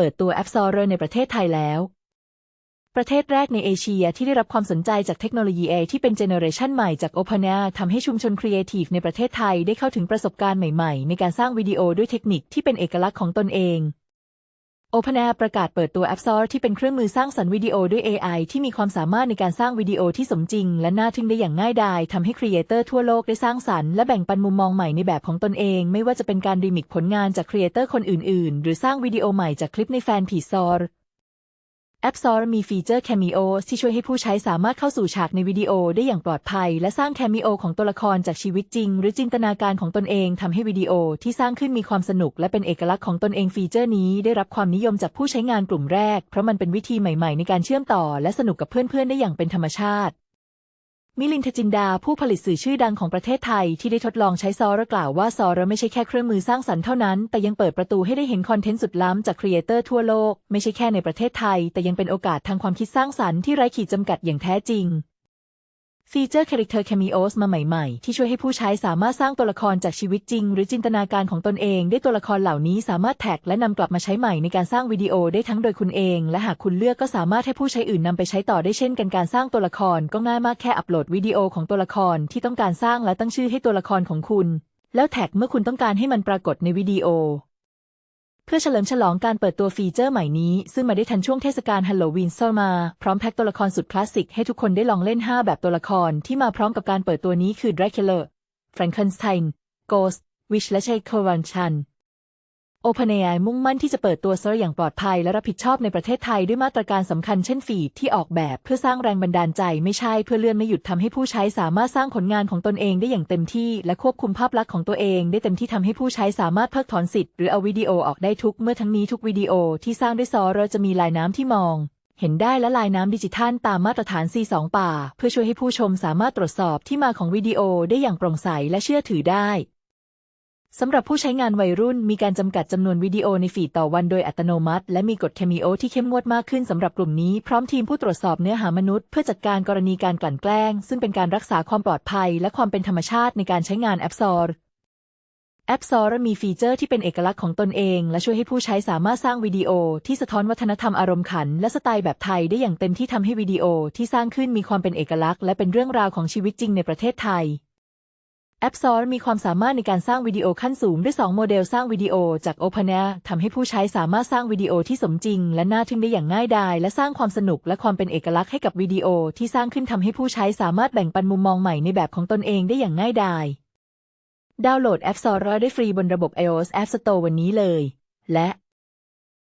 เปิดตัว App Store ในประเทศไทยแล้ว ประเทศแรกในเอเชียที่ได้รับความสนใจจากเทคโนโลยี AI ที่เป็นเจเนอเรชันใหม่จาก Open a ทำให้ชุมชนครีเอทีฟในประเทศไทยได้เข้าถึงประสบการณ์ใหม่ๆ ในการสร้างวิดีโอด้วยเทคนิคที่เป็นเอกลักษณ์ของตนเอง OpenAI ประกาศเปิดตัว App Store ที่เป็นเครื่องมือสร้างสรรค์วิดีโอด้วย AI ที่มีความสามารถในการสร้างวิดีโอที่สมจริง และน่าทึ่งได้อย่างง่ายดายทำให้ครีเอเตอร์ทั่วโลกได้สร้างสรรค์และแบ่งปันมุมมองใหม่ในแบบของตนเอง ไม่ว่าจะเป็นการรีมิกผลงานจากครีเอเตอร์คนอื่นๆ หรือสร้างวิดีโอใหม่จากคลิปในแฟน แอปซอร์มีฟีเจอร์ Cameo ที่ช่วยให้ผู้ใช้สามารถเข้าสู่ฉากในวิดีโอได้อย่างปลอดภัย และสร้าง Cameo ของตัวละครจากชีวิตจริง หรือจินตนาการของตนเองทำให้วิดีโอที่สร้างขึ้นมีความสนุก และเป็นเอกลักษณ์ของตนเองฟีเจอร์นี้ได้รับความนิยมจากผู้ใช้งานกลุ่มแรก เพราะมันเป็นวิธีใหม่ๆ ในการเชื่อมต่อ และสนุกกับเพื่อนๆ ได้อย่างเป็นธรรมชาติ มิลินทจินดาผู้ผลิตสื่อชื่อดังของประเทศไทยที่ได้ทดลองใช้ซอร์กล่าวว่าซอร์ไม่ใช่แค่เครื่องมือสร้างสรรค์เท่านั้น แต่ยังเปิดประตูให้ได้เห็นคอนเทนต์สุดล้ำจากครีเอเตอร์ทั่วโลก ไม่ใช่แค่ในประเทศไทย แต่ยังเป็นโอกาสทางความคิดสร้างสรรค์ที่ไร้ขีดจำกัดอย่างแท้จริง ฟีเจอร์ Character Cameos มาใหม่ๆ ที่ช่วยให้ผู้ใช้สามารถสร้างตัวละครจากชีวิตจริง หรือจินตนาการของตนเองได้ตัวละครเหล่านี้สามารถแท็กและนำกลับมาใช้ใหม่ในการสร้างวิดีโอได้ทั้งโดยคุณเอง และหากคุณเลือกก็สามารถให้ผู้ใช้อื่นนำไปใช้ต่อได้เช่นกันการสร้างตัวละครก็ง่ายมากแค่อัปโหลดวิดีโอของตัวละครที่ต้องการสร้างและตั้งชื่อให้ตัวละครของคุณ แล้วแท็กเมื่อคุณต้องการให้มันปรากฏในวิดีโอ เพื่อเฉลิมฉลองการเปิดตัวฟีเจอร์ใหม่นี้ ซึ่งมาได้ทันช่วงเทศกาลฮัลโลวีนเซลมา พร้อมแพ็คตัวละครสุดคลาสสิกให้ทุกคนได้ลองเล่น 5 แบบตัวละครที่มาพร้อมกับการเปิดตัวนี้คือ Dracula Frankenstein Ghost Witch และ c h a k o v a n c h a n OpenAI มุ่งมั่นที่จะเปิดตัวเซอร์อย่างปลอดภัยและรับผิดชอบในประเทศไทยด้วยมาตรการสำคัญเช่นฟีดที่ออกแบบเพื่อสร้างแรงบันดาลใจไม่ใช่เพื่อเลื่อนไม่หยุดทำให้ผู้ใช้สามารถสร้างผลงานของตนเองได้อย่างเต็มที่ และควบคุมภาพลักษณ์ของตัวเองได้เต็มที่ทำให้ผู้ใช้สามารถเพิกถอนสิทธิ์หรือเอาวิดีโอออกได้ทุกเมื่อทั้งนี้ทุกวิดีโอที่สร้างด้วยซอร์จะมีลายน้ำที่มองเห็นได้และลายน้ำดิจิทัลตามมาตรฐาน C2 ป่า เพื่อช่วยให้ผู้ชมสามารถตรวจสอบที่มาของวิดีโอได้อย่างโปร่งใสและเชื่อถือได้ สำหรับผู้ใช้งานวัยรุ่นมีการจำกัดจำนวนวิดีโอในฟีดต่อวันโดยอัตโนมัติ และมีกฎเคมีโอที่เข้มงวดมากขึ้นสำหรับกลุ่มนี้พร้อมทีมผู้ตรวจสอบเนื้อหามนุษย์เพื่อจัดการกรณีการกลั่นแกล้ง ซึ่งเป็นการรักษาความปลอดภัย และความเป็นธรรมชาติในการใช้งานแอปซอร์แอปซอร์มีฟีเจอร์ที่เป็นเอกลักษณ์ของตนเอง และช่วยให้ผู้ใช้สามารถสร้างวิดีโอที่สะท้อนวัฒนธรรมอารมณ์ขัน และสไตล์แบบไทยได้อย่างเต็มที่ทำให้วิดีโอที่สร้างขึ้นมีความเป็นเอกลักษณ์ และเป็นเรื่องราวของชีวิตจริงในประเทศไทย แอปซอร์มีความสามารถในการสร้างวิดีโอขั้นสูงด้วย 2 โมเดลสร้างวิดีโอจาก OpenAI ทำให้ผู้ใช้สามารถสร้างวิดีโอที่สมจริง และน่าทึ่งได้อย่างง่ายดาย และสร้างความสนุกและความเป็นเอกลักษณ์ให้กับวิดีโอที่สร้างขึ้นทำให้ผู้ใช้สามารถแบ่งปันมุมมองใหม่ในแบบของตนเองได้อย่างง่ายดาย ดาวน์โหลดแอปซอร์ได้ฟรีบนระบบ iOS App Store วันนี้เลย และ